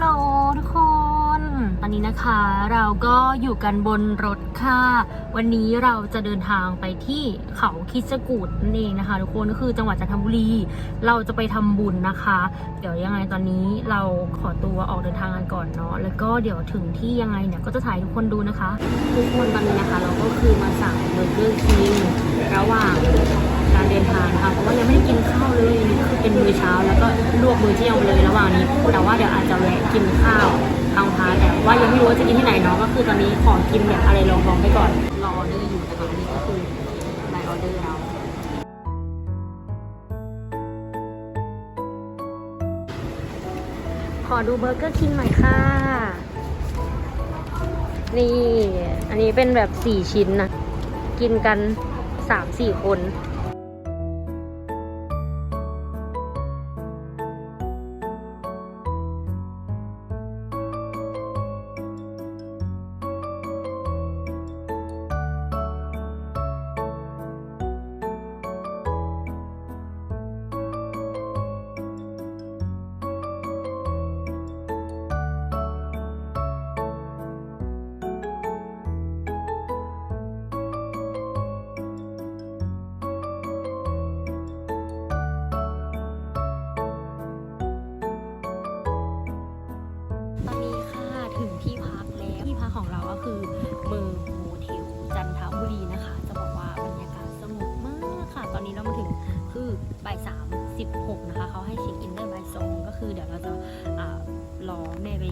ลโหลทุกคน ตอนนี้นะคะเราก็อยู่กันบนรถค่ะ วันนี้เราจะเดินทางไปที่เขาคิดจกูดนั่นเองนะคะ ทุกคนก็คือจังหวัดจันทบุรี เราจะไปทำบุญนะคะ เดี๋ยวยังไงตอนนี้เราขอตัวออกเดินทางกันก่อนเนาะ แล้วก็เดี๋ยวถึงที่ยังไงเนี่ยก็จะถ่ายทุกคนดูนะคะ ทุกคนตอนนี้นะคะ เราก็คือมาสั่งเบอร์เกอร์คิงระหว่าง เดินทางนะคะเพราะว่ายังไม่ได้กินข้าวเลยคือเป็นมื้อเช้าแล้วก็ลวกมื้อเที่ยงไปเลยระหว่างนี้ แต่ว่าเดี๋ยวอาจจะแวะกินข้าวทางพาแต่ว่ายังไม่รู้ว่าจะกินที่ไหนเนาะก็คือตอนนี้ขอกินแบบอะไรลองๆไปก่อนรอออเดอร์อยู่นะคะนี่ก็คือใบออเดอร์เราขอดูเบอร์เกอร์คิงหน่อยค่ะ นี่ อันนี้เป็นแบบสี่ชิ้นนะ กินกันสามสี่คน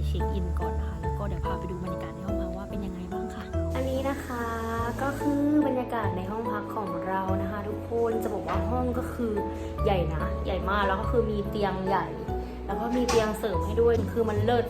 เช็คอินก่อนนะคะ แล้วก็เดี๋ยวพาไปดูบรรยากาศในห้องพักว่าเป็นยังไงบ้างค่ะ อันนี้นะคะก็คือบรรยากาศในห้องพักของเรานะคะ ทุกคนจะบอกว่าห้องก็คือใหญ่นะ ใหญ่มากแล้วก็คือมีเตียงใหญ่ แล้วก็มีเตียงเสริมให้ด้วยคือมันเลิศ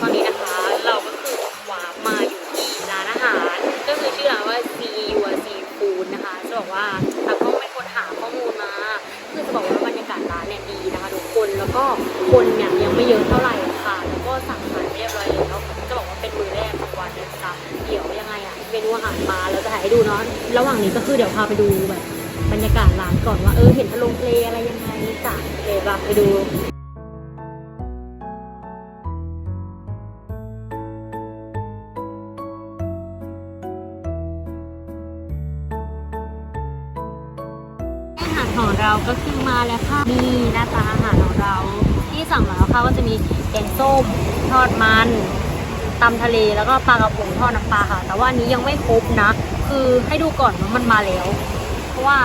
ตอนนี้นะคะ เราก็คือวาร์ปมาอยู่ที่ร้านอาหาร ก็คือชื่อร้านว่า C U C Food นะคะจะบอกว่าเราก็เป็นคนหาข้อมูลมา คือจะบอกว่าบรรยากาศร้านเนี่ยดีนะคะทุกคนแล้วก็คนเนี่ยยังไม่เยอะเท่าไหร่ค่ะ แล้วก็สั่งอาหารเรียบร้อยแล้วจะบอกว่าเป็นมือแรกของวันเลยนะคะเดี๋ยวยังไงอะเมนูอาหารมาเราจะถ่ายให้ดูเนาะระหว่างนี้ก็คือเดี๋ยวพาไปดูแบบบรรยากาศร้านก่อนว่าเออเห็นทะลงทะเลอะไรยังไงจ้ะเลยปะไปดู ก็คือมาแล้วค่ะนี่หน้าตาอาหารของเรา ที่สั่งมาแล้วค่ะก็จะมีแกงส้มทอดมันตำทะเลแล้วก็ปลากระพงทอดน้ำปลาค่ะ แต่ว่าอันนี้ยังไม่ครบนะ คือให้ดูก่อนว่ามันมาแล้ว เพราะว่า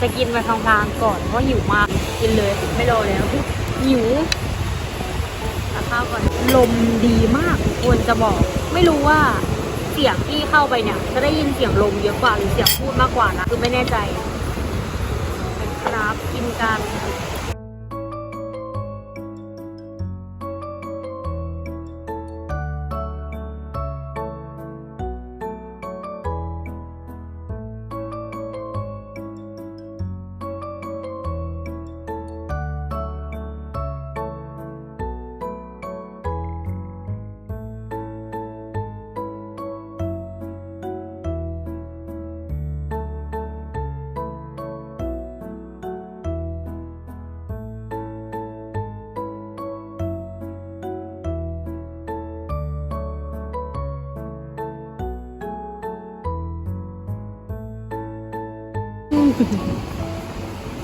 จะกินไปทางๆก่อนเพราะหิวมากกินเลยไม่รอแล้วหิวตักข้าวก่อนลมดีมากควรจะบอก ไม่รู้ว่าเสียงที่เข้าไปเนี่ย จะได้ยินเสียงลมเยอะกว่าหรือเสียงพูดมากกว่านะคือไม่แน่ใจ การ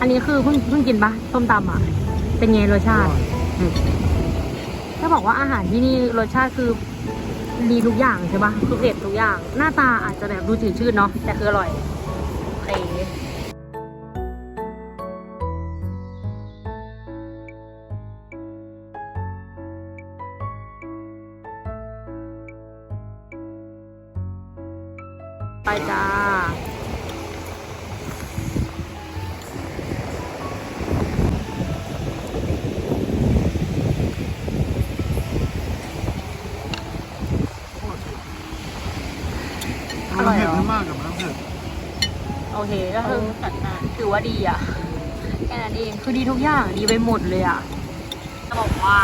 อันนี้คือเพิ่งเพิ่งกินปะส้มตำอะ เป็นไงรสชาติถ้าบอกว่าอาหารที่นี่รสชาติคือดีทุกอย่างใช่ปะคือเด็ดทุกอย่าง หน้าตาอาจจะแบบดูจืดชืดเนาะแต่คืออร่อยโอเคไปจ้า ร่อยเหรอไม่มากกับน้ำเผ็ดโอเคก็คือถือว่าดีอะแค่นั้นเองคือดีทุกอย่างดีไปหมดเลยอะจะบอกว่า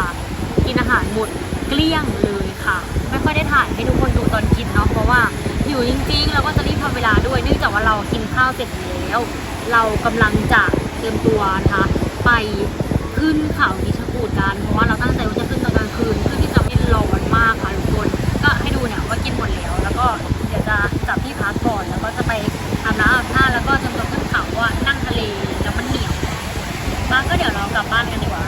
กินอาหารหมดเกลี้ยงเลยค่ะ ไม่ค่อยได้ถ่ายให้ทุกคนดูตอนกินเนาะเพราะว่าอยู่จริงๆแล้วก็จะรีบทำเวลาด้วยเนื่องจากว่าเรากินข้าวเสร็จแล้ว เรากำลังจะเตรียมตัวนะคะไปขึ้นเขานิชกูดกันเพราะว่าเราตั้งใจว่าจะขึ้นตอนกลางคืนเพื่อที่จะไม่ร้อนมากค่ะทุกคนก็ให้ดูเนี่ยว่ากินหมดแล้วแล้วก็ เดี๋ยวจะจับที่พักก่อนแล้วก็จะไปอาบน้ำอาบท่าแล้วก็เตรียมตัวขึ้นเขาว่านั่งทะเลแล้วมันเหนียวมาก็เดี๋ยวเรากลับบ้านกันดีกว่า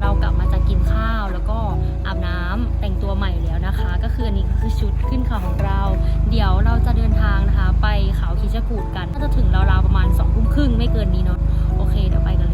เรากลับมาจากกินข้าวแล้วก็อาบน้ำแต่งตัวใหม่แล้วนะคะ ก็คืออันนี้ก็คือชุดขึ้นเขาของเรา เดี๋ยวเราจะเดินทางนะคะ ไปเขาคิชกูดกันก็จะถึงราวๆประมาณ2องทุ่มครึ่งไม่เกินนี้เนาะโอเคเดี๋ยวไปกันเลย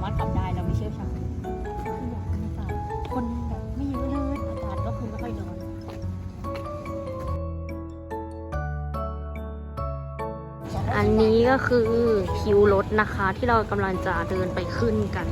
ามารถขับได้เราไม่เชี่ยวชาญคือแบบบรรยากาศคนแบบไม่เยอะเลยอากาศก็คือไม่ค่อยร้อนอันนี้ก็คือคิวรถนะคะที่เรากำลังจะเดินไปขึ้นกัน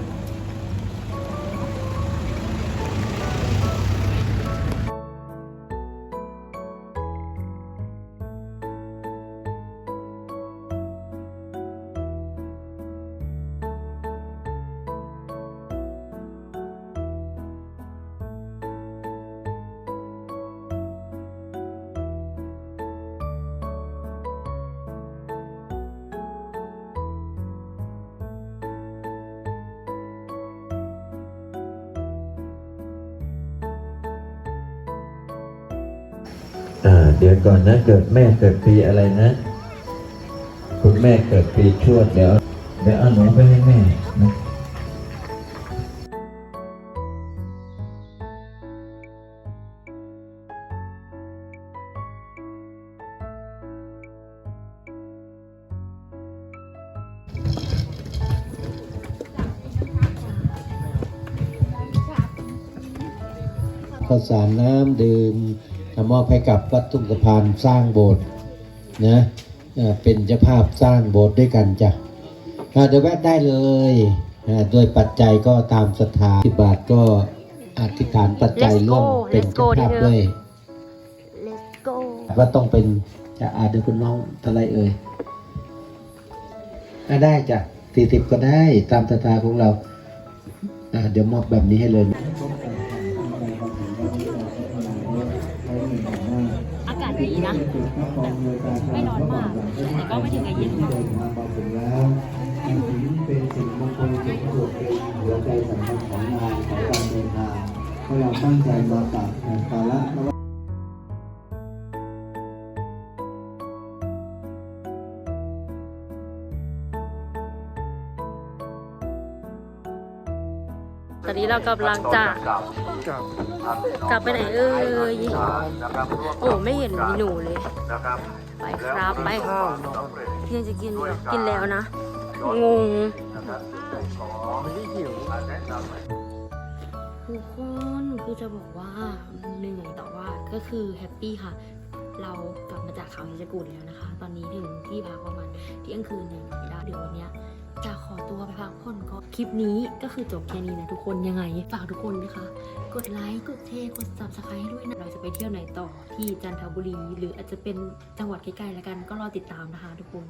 เดี๋ยวก่อนนะเกิดแม่เกิดปีอะไรนะ คุณแม่เกิดปีชวดเดี๋ยวเดี๋ยวเอาหนูไปให้แม่นะข้าวสารน้ำดื่ม มอบให้กับวัดทุ่งสะพานสร้างโบสถ์นะเอ่อเป็นเจ้าภาพสร้างโบสถ์ด้วยกันจ้ะอ่าเดี๋ยวแวะได้เลยอ่าโดยปัจจัยก็ตามศรัทธาสิบบาทก็อธิษฐานปัจจัย Let's go ร่วมเป็น Let's go เจ้าภาพดิเธอด้วย Let's go ว่าต้องเป็นจะอาเดี๋ยวคุณน้องเท่าไรเอ่ยอะได้จ้ะสี่สิบก็ได้ตามศรัทธาของเราอะเดี๋ยวมอบแบบนี้ให้เลย อากาศดีนะแต่ไม่ร้อนมากแต่ก็ไม่ถึงกับเย็นมากเป็นสิ่งมงคลที่สุดเป็นหัวใจสำคัญของงานของการเดินทางให้เราตั้งใจมาตัดภาระ อนนี้เรากำลังจะกับกลับไปไหนเอ่ยโอ้ไม่เห็นมีหนูเลยไปครับไปเพียงจะกินเหรอกินแล้วนะงงไม่ได้หิวทุกคนคือจะบอกว่าเหนื่อยแต่ว่าก็คือแฮปปี้ค่ะ เรากลับมาจากเขาฮิจกูดแล้วนะคะ ตอนนี้ถึงที่พักประมาณเที่ยงคืนหนึ่งแล้วเดี๋ยววันเนี้ย จะขอตัวไปพักผ่อนก็คลิปนี้ก็คือจบแค่นี้นะทุกคนยังไง ฝากทุกคนนะคะ กดไลค์กดแชร์กด subscribe ให้ด้วยนะเราจะไปเที่ยวไหนต่อที่จันทบุรี หรืออาจจะเป็นจังหวัดใกล้ๆแล้วกันก็รอติดตามนะคะทุกคน